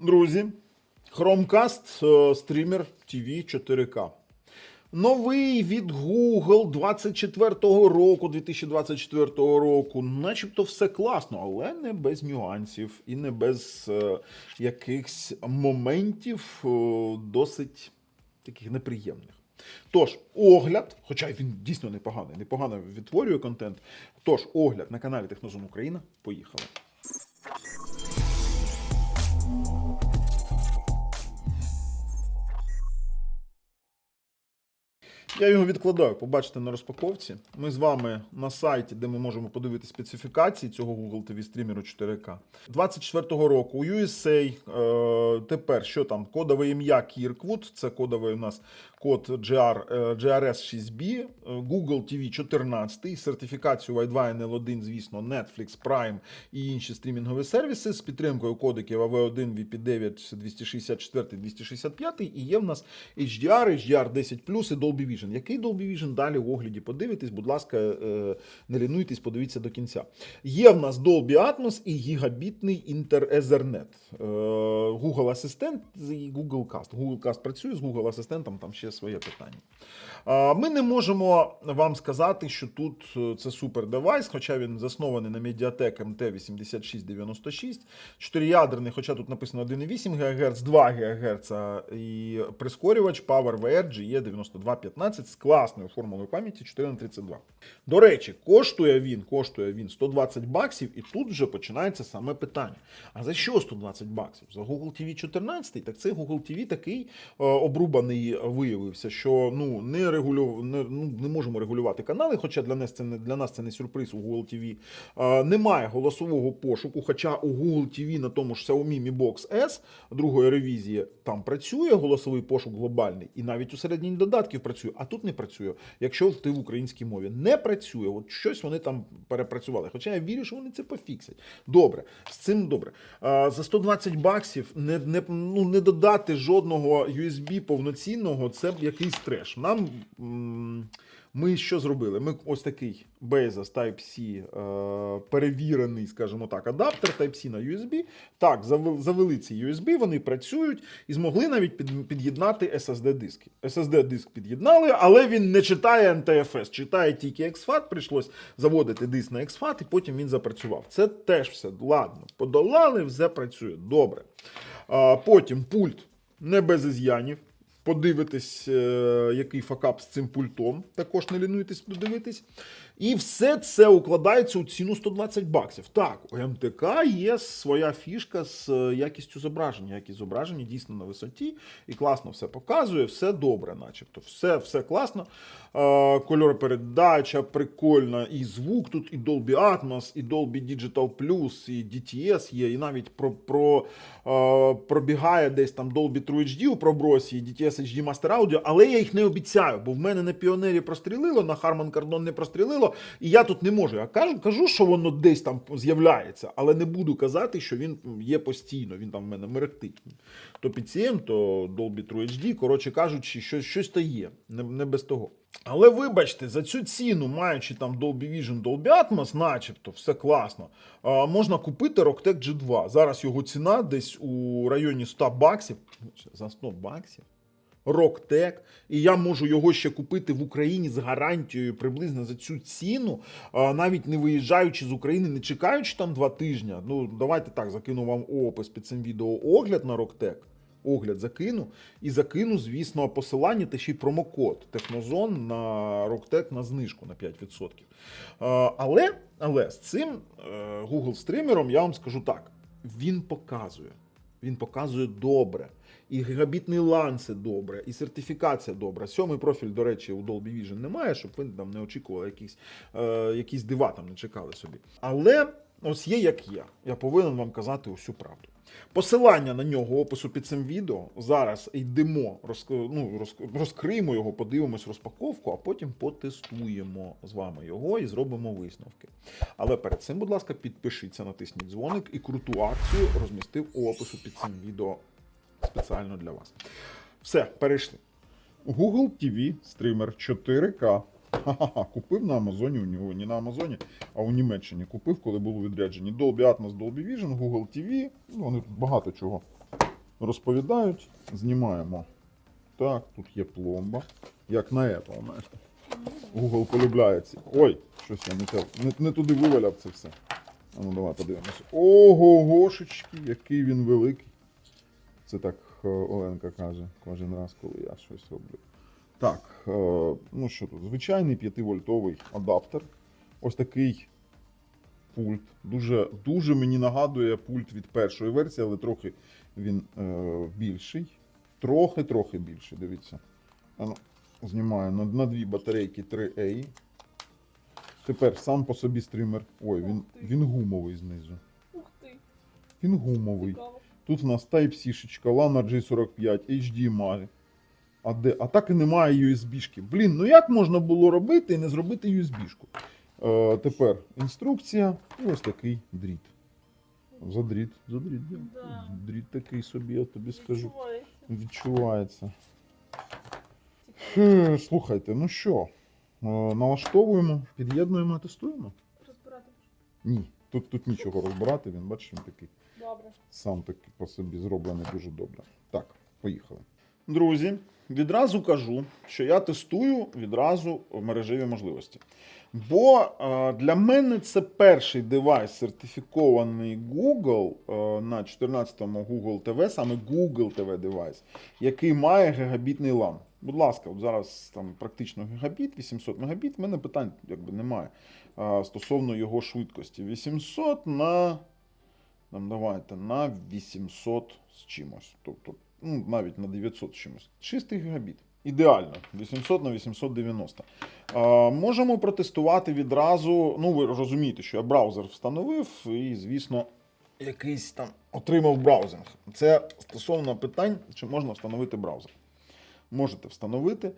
Друзі, Chromecast е, Streamer TV 4K. Новий від Google 24-го року, 2024 року. Начебто все класно, але не без нюансів і не без е, якихось моментів е, досить таких неприємних. Тож, огляд, хоча він дійсно непоганий, непогано відтворює контент. Тож, огляд на каналі Технозон Україна. Поїхали. Я його відкладаю, побачите на розпаковці. Ми з вами на сайті, де ми можемо подивитися специфікації цього Google TV стрімеру 4К. 24-го року у USA е, тепер що там? Кодове ім'я Kirkwood, це кодовий у нас код GR, е, GRS 6B, е, Google TV 14, сертифікацію Wi-Fi NL1, звісно, Netflix, Prime і інші стрімінгові сервіси з підтримкою кодиків AV1, VP9, 264, 265 і є в нас HDR, HDR 10 і Dolby Vision. Який Dolby Vision далі в огляді подивитесь, будь ласка, е, не лінуйтесь, подивіться до кінця. Є в нас Dolby Atmos і гігабітний Inter Ethernet. Е, Google Асистент і Google Cast. Google Cast працює з Google Асистентом, там ще своє питання. Ми не можемо вам сказати, що тут е, це супер девайс, хоча він заснований на Mediatek MT8696, 4-ядерний, хоча тут написано 1,8 ГГц, 2 ГГц і прискорювач PowerVR GE9215 з класною формулою пам'яті 4 на 32. До речі, коштує він, коштує він 120 баксів, і тут вже починається саме питання. А за що 120 баксів? За Google TV 14? Так це Google TV такий е, обрубаний виявився, що ну не регулю... не, ну, не можемо регулювати канали, хоча для нас це не для нас це не сюрприз у Google TV. Е, немає голосового пошуку, хоча у Google TV на тому ж Xiaomi Mi Box S другої ревізії там працює голосовий пошук глобальний, і навіть у середній додатків працює, а тут не працює. Якщо ти в українській мові не працює, от щось вони там перепрацювали. Хоча я вірю, що вони це пофіксять. Добре, з цим добре. За 120 баксів не, не, ну, не додати жодного USB повноцінного, це якийсь треш. Нам ми що зробили? Ми ось такий Bezos Type-C е, перевірений, скажімо так, адаптер Type-C на USB. Так, завели, ці USB, вони працюють і змогли навіть під, під'єднати SSD-диски. SSD-диск під'єднали, але він не читає NTFS, читає тільки XFAT, прийшлось заводити диск на XFAT, і потім він запрацював. Це теж все ладно. Подолали, все працює. Добре. Потім пульт не без із'янів. Подивитись, е, який факап з цим пультом. Також не лінуйтесь подивитись. І все це укладається у ціну 120 баксів. Так, у МТК є своя фішка з е, якістю зображення. Якість зображення дійсно на висоті і класно все показує, все добре, начебто. Все, все класно. Е, Кольоропередача прикольна, і звук тут, і Dolby Atmos, і Dolby Digital Plus, і DTS є, і навіть про, про, е, пробігає десь там Dolby True HD у пробросі, і DTS HD Master Audio, але я їх не обіцяю, бо в мене на піонері прострілило, на Harman Kardon не прострілило, і я тут не можу. Я кажу, кажу, що воно десь там з'являється, але не буду казати, що він є постійно, він там в мене мерехтить. То PCM, то Dolby True HD, коротше кажучи, щось, щось то є, не, не без того. Але вибачте, за цю ціну, маючи там Dolby Vision, Dolby Atmos, начебто, все класно, можна купити Rocktec G2. Зараз його ціна десь у районі 100 баксів. За 100 баксів. Rocktec, і я можу його ще купити в Україні з гарантією приблизно за цю ціну, навіть не виїжджаючи з України, не чекаючи там два тижні. Ну, давайте так, закину вам опис під цим відео огляд на Rocktec. Огляд закину і закину, звісно, посилання та ще й промокод Технозон на Rocktec на знижку на 5%. Але, але з цим е, Google стримером я вам скажу так: він показує. Він показує добре. І гігабітний LAN це добре, і сертифікація добра. Сьомий профіль, до речі, у Dolby Vision немає, щоб ви там не очікували якісь, е, якісь дива там не чекали собі. Але ось є як є. Я повинен вам казати усю правду. Посилання на нього опису під цим відео. Зараз йдемо, розк... ну, розк- розкриємо його, подивимось розпаковку, а потім потестуємо з вами його і зробимо висновки. Але перед цим, будь ласка, підпишіться, натисніть дзвоник і круту акцію розмістив у опису під цим відео спеціально для вас. Все, перейшли. Google TV стример 4К. Ха-ха-ха, купив на Амазоні у нього, не на Амазоні, а у Німеччині. Купив, коли були відряджені Dolby Atmos, Dolby Vision, Google TV. Ну, вони тут багато чого розповідають. Знімаємо. Так, тут є пломба. Як на Apple, знаєш. Google полюбляє ці. Ой, щось я не, не, не туди виваляв це все. А ну давай подивимося. Ого, гошечки, який він великий. Це так е, Оленка каже кожен раз, коли я щось роблю. Так, е, ну що тут? Звичайний 5-вольтовий адаптер. Ось такий пульт. Дуже, дуже мені нагадує пульт від першої версії, але трохи він е, більший. Трохи-трохи більший, дивіться. Ну, знімаю на, на дві батарейки 3A. Тепер сам по собі стример. Ой, він, він гумовий знизу. Ух ти, Він гумовий. Тут в нас Type-C, LAN G45, HDMI. А, де? а так і немає USB-шки. Блін, ну як можна було робити і не зробити USB-шку? Е, тепер інструкція і ось такий дріт. За дріт. Да. Дріт такий собі, я тобі скажу. Відчувається. Відчувається. Слухайте, ну що, е, налаштовуємо, під'єднуємо, тестуємо? Розбирати. Ні. Тут, тут нічого розбирати, він бачиш, він такий. Добре. сам таки по собі зроблений дуже добре. Так, поїхали. Друзі, відразу кажу, що я тестую відразу мережеві можливості. Бо е, для мене це перший девайс, сертифікований Google е, на 14-му Google TV, саме Google TV девайс, який має гігабітний LAN. Будь ласка, от зараз там практично гігабіт, 800 мегабіт, в мене питань якби немає е, стосовно його швидкості. 800 на нам давайте на 800 з чимось. Тобто, ну, навіть на 900 чимось. 6 гігабіт. Ідеально. 800 на 890. А, можемо протестувати відразу. Ну, ви розумієте, що я браузер встановив, і, звісно, якийсь там отримав браузинг. Це стосовно питань, чи можна встановити браузер. Можете встановити.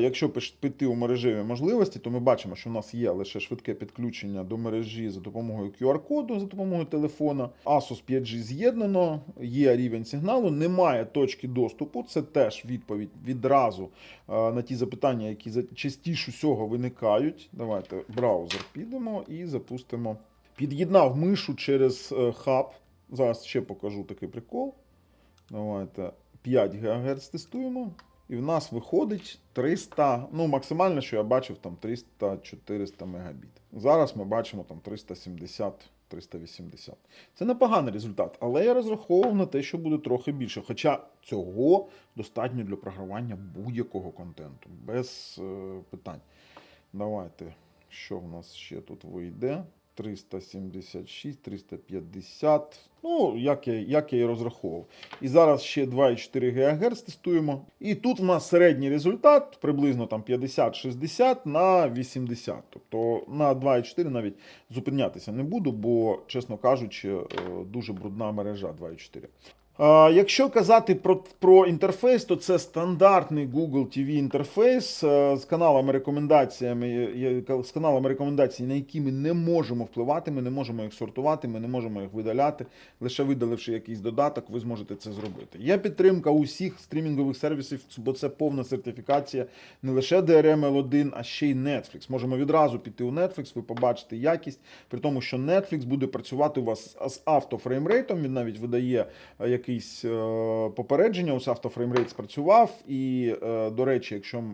Якщо піти у мережеві можливості, то ми бачимо, що в нас є лише швидке підключення до мережі за допомогою QR-коду, за допомогою телефона. Asus 5G з'єднано, є рівень сигналу, немає точки доступу. Це теж відповідь відразу на ті запитання, які частіше всього виникають. Давайте браузер підемо і запустимо. Під'єднав мишу через е, хаб. Зараз ще покажу такий прикол. Давайте 5 ГГц тестуємо. І в нас виходить 300, ну максимально, що я бачив, там 300-400 мегабіт. Зараз ми бачимо там 370-380. Це непоганий результат, але я розраховував на те, що буде трохи більше. Хоча цього достатньо для програвання будь-якого контенту, без е, питань. Давайте, що в нас ще тут вийде? 376, 350. Ну, як я, як я і розраховував. І зараз ще 2,4 ГГц тестуємо. І тут в нас середній результат приблизно там 50-60 на 80. Тобто на 2,4 навіть зупинятися не буду, бо, чесно кажучи, е, дуже брудна мережа 2,4. Якщо казати про, про інтерфейс, то це стандартний Google TV інтерфейс е, з каналами рекомендаціями, з каналами рекомендацій, на які ми не можемо впливати, ми не можемо їх сортувати, ми не можемо їх видаляти. Лише видаливши якийсь додаток, ви зможете це зробити. Є підтримка усіх стрімінгових сервісів, бо це повна сертифікація не лише DRM L1, а ще й Netflix. Можемо відразу піти у Netflix, ви побачите якість, при тому, що Netflix буде працювати у вас з автофреймрейтом. Він навіть видає е, якийсь е, попередження. Ось автофреймрейт спрацював. І, е, до речі, якщо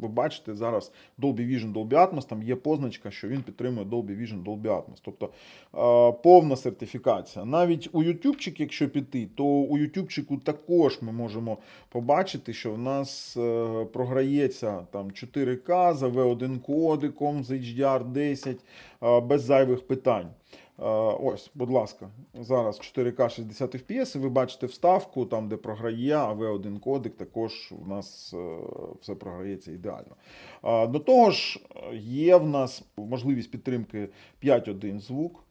ви бачите зараз Dolby Vision, Dolby Atmos, там є позначка, що він підтримує Dolby Vision, Dolby Atmos. Тобто е, повна сертифікація. Навіть у YouTube, якщо піти, то у YouTube також ми можемо побачити, що в нас програється там 4К за V1 кодиком з HDR10 е, без зайвих питань. Е, Ось, будь ласка, зараз 4К 60 FPS, ви бачите вставку, там, де програє, а V1 кодик також у нас е, все програється ідеально. Е, До того ж, є в нас можливість підтримки 5.1 звук.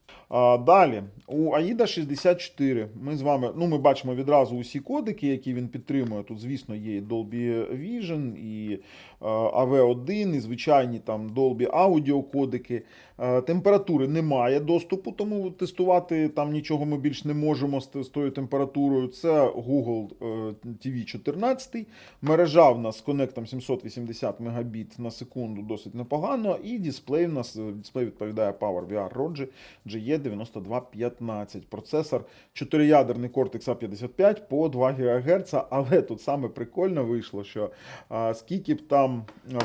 Далі, у AIDA 64 ми з вами, ну, ми бачимо відразу усі кодики, які він підтримує. Тут, звісно, є і Dolby Vision, і AV1, і звичайні там Dolby Audio кодики. Е, Температури немає доступу, тому тестувати там нічого ми більш не можемо з, тою температурою. Це Google е, TV 14. Мережа в нас з коннектом 780 Мбіт на секунду досить непогано. І дисплей в нас е, дисплей відповідає PowerVR ROG E9215. Процесор 4-ядерний Cortex A55 по 2 ГГц, але тут саме прикольно вийшло, що скільки б там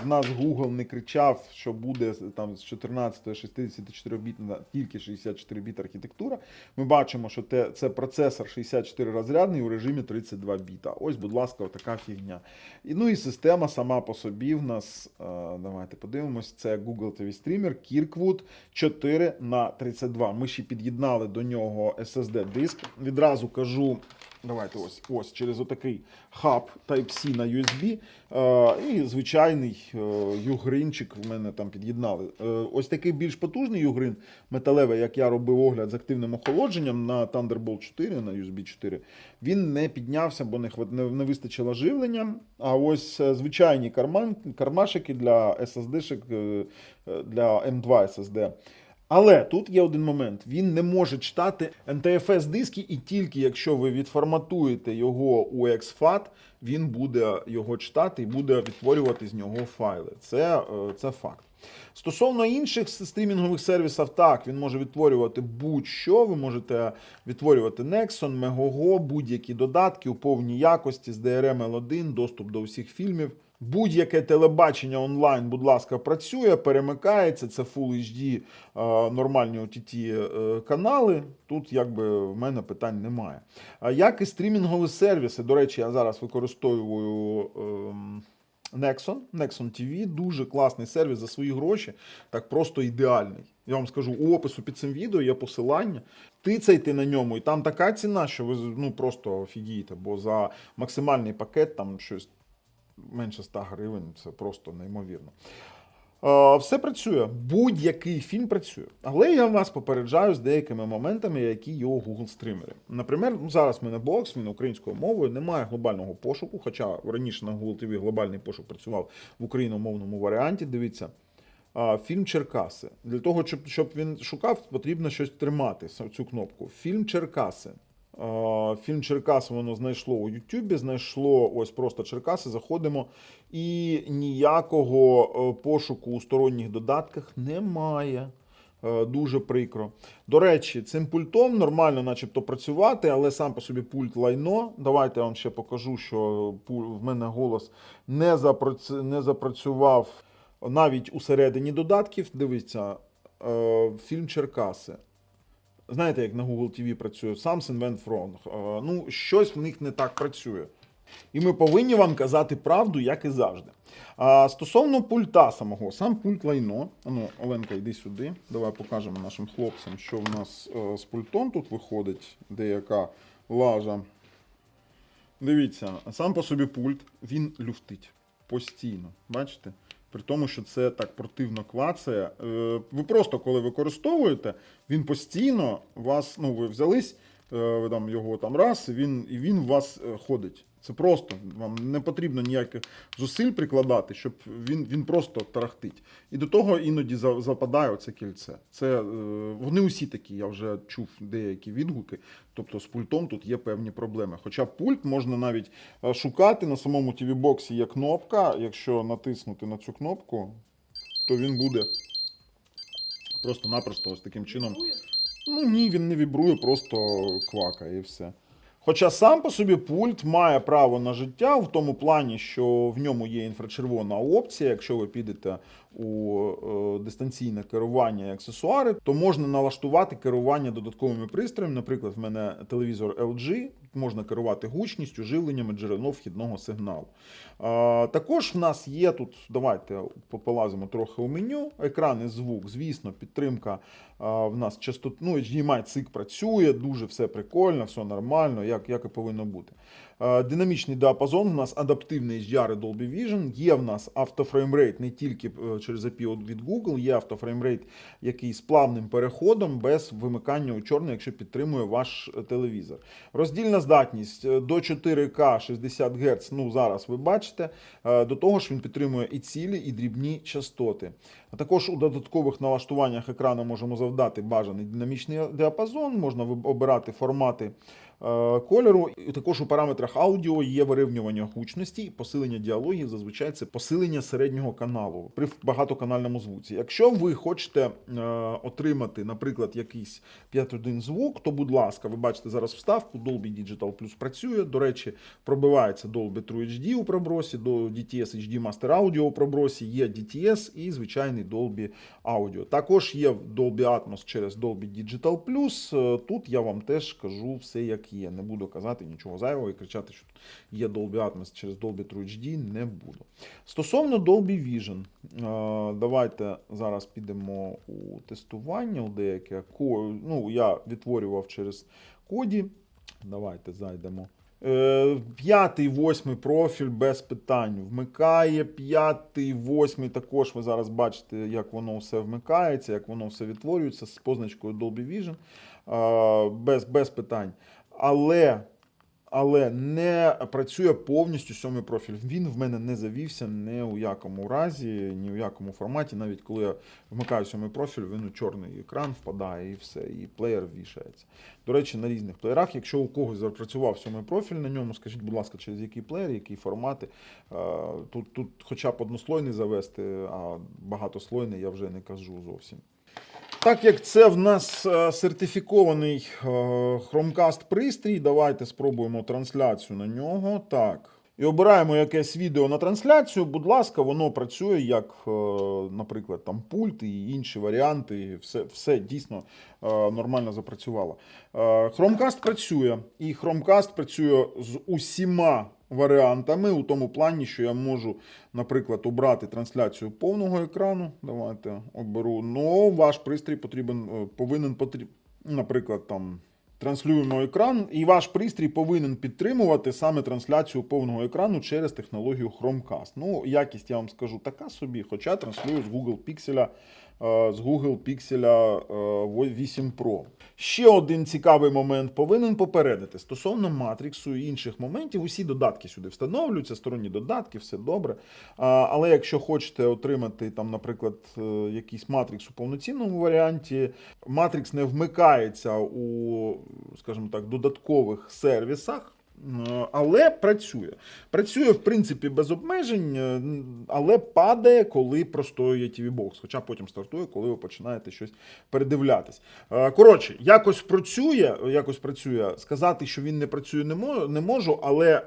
в нас Google не кричав, що буде там з 14 64 біт тільки 64 біт архітектура, ми бачимо, що те, це процесор 64 розрядний у режимі 32 біта. Ось, будь ласка, така фігня. І, ну і система сама по собі в нас, е, давайте подивимось, це Google TV Streamer Kirkwood 4 на 32. Ми ще під'єднали до нього SSD диск. Відразу кажу. Давайте ось ось через отакий хаб Type-C на USB. Е, і звичайний е, югринчик в мене там під'єднали. Е, ось такий більш потужний югрин металевий, як я робив огляд з активним охолодженням на Thunderbolt 4 на USB 4. Він не піднявся, бо не, не, не вистачило живлення. А ось е, звичайні карман, кармашики для SSD-шек, е, е, для M2 SSD. Але тут є один момент: він не може читати NTFS диски, і тільки якщо ви відформатуєте його у exFAT, він буде його читати і буде відтворювати з нього файли. Це, е, це факт. Стосовно інших стрімінгових сервісів, так, він може відтворювати будь-що. Ви можете відтворювати Nexon, Megogo, будь-які додатки у повній якості з DRM L1, доступ до всіх фільмів. Будь-яке телебачення онлайн, будь ласка, працює, перемикається. Це Full HD, е, нормальні OTT е, канали. Тут якби в мене питань немає. Як і стрімінгові сервіси, до речі, я зараз використовую. ем, Nexon, Nexon TV, дуже класний сервіс за свої гроші, так просто ідеальний. Я вам скажу, у опису під цим відео є посилання. Тицяйте на ньому, і там така ціна, що ви ну просто офігієте, бо за максимальний пакет там щось менше 100 гривень, це просто неймовірно. Е, Все працює, будь-який фільм працює. Але я вас попереджаю з деякими моментами, які є у Google стримері. Наприклад, ну, зараз в мене бокс, він українською мовою, немає глобального пошуку. Хоча раніше на Google TV глобальний пошук працював в україномовному варіанті. Дивіться. Фільм Черкаси. Для того, щоб, щоб він шукав, потрібно щось тримати, цю кнопку. Фільм Черкаси. Фільм Черкаси воно знайшло у Ютубі, знайшло ось просто Черкаси. Заходимо. І ніякого е, пошуку у сторонніх додатках немає. Е, Дуже прикро. До речі, цим пультом нормально, начебто, працювати, але сам по собі пульт лайно. Давайте я вам ще покажу, що в мене голос не, запрац- не запрацював навіть усередині додатків. Дивіться, е, фільм Черкаси. Знаєте, як на Google TV працює? Something went wrong. Е, Ну, щось в них не так працює. І ми повинні вам казати правду, як і завжди. А, стосовно пульта самого, сам пульт лайно. Ну, Оленка, йди сюди. Давай покажемо нашим хлопцям, що в нас е, з пультом тут виходить, деяка лажа. Дивіться, сам по собі пульт, він люфтить постійно. Бачите? При тому, що це так противно клацає. Е, Ви просто коли використовуєте, він постійно вас, ну, ви взялись, е, ви там його там раз, і він, і він у вас е, ходить. Це просто вам не потрібно ніяких зусиль прикладати, щоб він, він просто тарахтить. І до того іноді западає оце кільце. Це е, вони усі такі. Я вже чув деякі відгуки. Тобто з пультом тут є певні проблеми. Хоча пульт можна навіть е, шукати на самому TV-боксі є кнопка. Якщо натиснути на цю кнопку, то він буде просто-напросто ось таким чином. Ну ні, він не вібрує, просто квакає і все. Хоча сам по собі пульт має право на життя в тому плані, що в ньому є інфрачервона опція. Якщо ви підете у е, дистанційне керування і аксесуари, то можна налаштувати керування додатковими пристроями. Наприклад, в мене телевізор LG, можна керувати гучністю, живленнями джерело вхідного сигналу. Також в нас є тут, давайте полазимо трохи у меню. Екран і звук, звісно, підтримка в нас частот, ну, HDMI цик працює, дуже все прикольно, все нормально, як, як і повинно бути. А, динамічний діапазон, в нас адаптивний HDR і Dolby Vision, є в нас автофреймрейт не тільки е, через API від Google, є автофреймрейт, який з плавним переходом без вимикання у чорне, якщо підтримує ваш е, телевізор. Роздільна здатність е, до 4К 60 Гц, ну зараз ви бачите. Е, До того ж він підтримує і цілі, і дрібні частоти. А також у додаткових налаштуваннях екрану можемо завдати бажаний динамічний діапазон, можна обирати формати е, кольору. І також у параметрах аудіо є вирівнювання гучності, посилення діалогів. Зазвичай це посилення середнього каналу при багатоканальному звуці. Якщо ви хочете е, отримати, наприклад, якийсь 5.1 звук, то будь ласка, ви бачите зараз вставку. Dolby Digital Plus працює. До речі, пробивається Dolby True HD у пробросі, до DTS HD Master Audio у пробросі, є DTS і звичайний Dolby Audio. Також є Dolby Atmos через Dolby Digital Plus. Е, Тут я вам теж кажу все як є. Не буду казати нічого зайвого і кричати, що є Dolby Atmos через Dolby True HD, не буду. Стосовно Dolby Vision, е, давайте зараз підемо у тестування у деяке. Ну, я відтворював через коді. Давайте зайдемо. Е, П'ятий, восьмий профіль без питань вмикає. П'ятий, восьмий також ви зараз бачите, як воно все вмикається, як воно все відтворюється з позначкою Dolby Vision. Е, Без, без питань. Але, але не працює повністю сьомий профіль. Він в мене не завівся ні у якому разі, ні у якому форматі. Навіть коли я вмикаю сьомий профіль, він у чорний екран впадає і все, і плеєр вішається. До речі, на різних плеєрах, якщо у когось запрацював сьомий профіль на ньому, скажіть, будь ласка, через який плеєр, які формати. Е, Тут, тут хоча б однослойний завести, а багатослойний я вже не кажу зовсім. Так як це в нас е, сертифікований е, Chromecast пристрій, давайте спробуємо трансляцію на нього. Так. І обираємо якесь відео на трансляцію. Будь ласка, воно працює як, е, наприклад, там пульт і інші варіанти. Все, все дійсно нормально запрацювало. Chromecast працює, і Chromecast працює з усіма варіантами у тому плані, що я можу, наприклад, обрати трансляцію повного екрану. Давайте оберу. Ну, ваш пристрій потрібен, е, повинен потріб... наприклад, там. Транслюємо екран, і ваш пристрій повинен підтримувати саме трансляцію повного екрану через технологію Chromecast. Ну, якість я вам скажу така собі, хоча транслюю з Google Pixel, з Google Pixel е, 8 Pro. Ще один цікавий момент повинен попередити стосовно матриксу і інших моментів. Усі додатки сюди встановлюються, сторонні додатки, все добре. Але якщо хочете отримати там, наприклад, е, якийсь матрикс у повноцінному варіанті, матрикс не вмикається у, скажімо так, додаткових сервісах. Е, Але працює. Працює, в принципі, без обмежень, е, але падає, коли простоює TV Box. Хоча потім стартує, коли ви починаєте щось передивлятись. Е, Коротше, якось працює, якось працює. Сказати, що він не працює, не можу, але.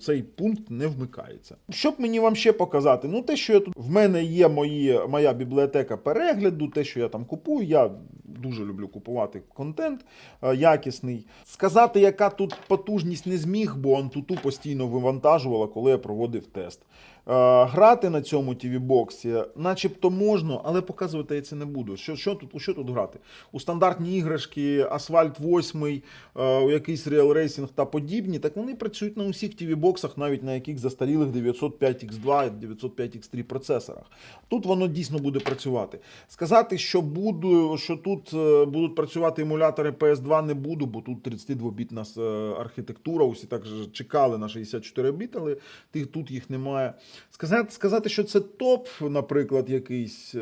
Цей пункт не вмикається. Що б мені вам ще показати? Ну, те, що я тут в мене є мої, моя бібліотека перегляду, те, що я там купую. Я дуже люблю купувати контент е, якісний. Сказати, яка тут потужність не зміг, бо Antutu постійно вивантажувала, коли я проводив тест. Е, Грати на цьому TV-боксі начебто можна, але показувати я це не буду. Що, що, тут, що тут грати? У стандартні іграшки, Асфальт 8, е, у якийсь Real Racing та подібні, так вони працюють на усіх TV-боксах, навіть на яких застарілих 905X2 і 905X3 процесорах. Тут воно дійсно буде працювати. Сказати, що буду, що тут е, будуть працювати емулятори PS2, не буду, бо тут 32-бітна е, архітектура. Усі так чекали на 64 біт, але тих тут їх немає. Сказати, сказати, що це топ, наприклад, якийсь е,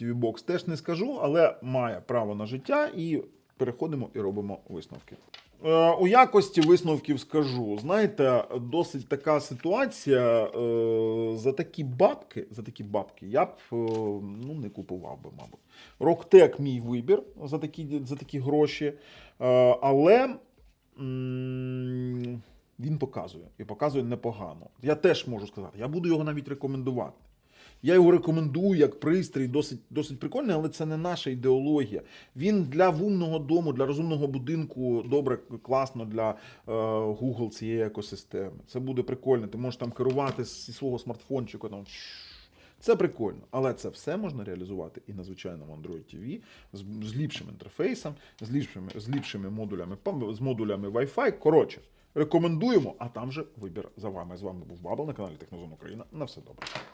TV-бокс, теж не скажу, але має право на життя і переходимо і робимо висновки. Е, У якості висновків скажу. Знаєте, досить така ситуація. е, За такі бабки, за такі бабки я б е, ну, не купував би, мабуть. Роктек мій вибір за такі, за такі гроші. Але він показує і показує непогано. Я теж можу сказати, я буду його навіть рекомендувати. Я його рекомендую як пристрій, досить, досить прикольний, але це не наша ідеологія. Він для вумного дому, для розумного будинку добре, класно для е, Google цієї екосистеми. Це буде прикольно. Ти можеш там керувати зі свого смартфончика. Там, це прикольно, але це все можна реалізувати і на звичайному Android TV з, з ліпшим інтерфейсом, з ліпшими, з ліпшими модулями, з модулями Wi-Fi. Коротше, рекомендуємо, а там же вибір за вами. З вами був Бабл на каналі Технозон Україна. На все добре.